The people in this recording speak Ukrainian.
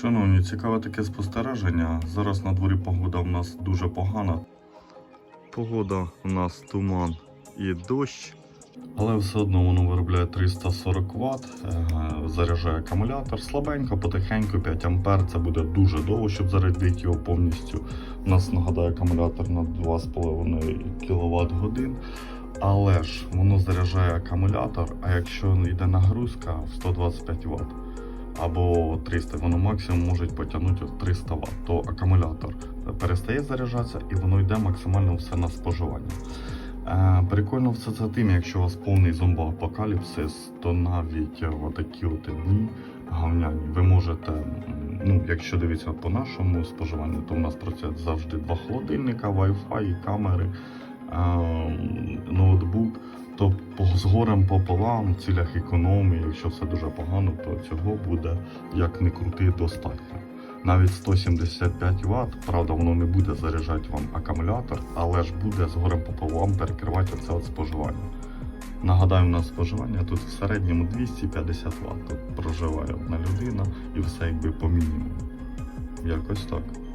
Шановні, цікаве таке спостереження. Зараз на дворі погода в нас дуже погана. Погода у нас туман і дощ. Але все одно воно виробляє 340 Вт, заряджає акумулятор слабенько, потихеньку, 5 ампер. Це буде дуже довго, щоб зарядити його повністю. У нас нагадаю акумулятор на 2,5 кВт годин. Але ж воно заряджає акумулятор, а якщо йде нагрузка в 125 Вт або 300, воно максимум може потягнути 300 Вт, то акумулятор перестає заряджатися і воно йде максимально все на споживання. Е, Прикольно все це тим, якщо у вас повний зомбоапокаліпсис, то навіть е, отакі от дні гавняні, ви можете, ну, якщо дивитися по нашому споживанню, то у нас працюють завжди два холодильника, Wi-Fi, камери, е, ноутбук. З горем пополам, в цілях економії, якщо все дуже погано, то цього буде як не крути достатньо. Навіть 175 Вт, правда, воно не буде заряджати вам акумулятор, але ж буде з горем пополам перекривати оце от споживання. Нагадаю, у нас споживання тут в середньому 250 Вт. Проживає одна людина і все якби по мінімуму. Якось так.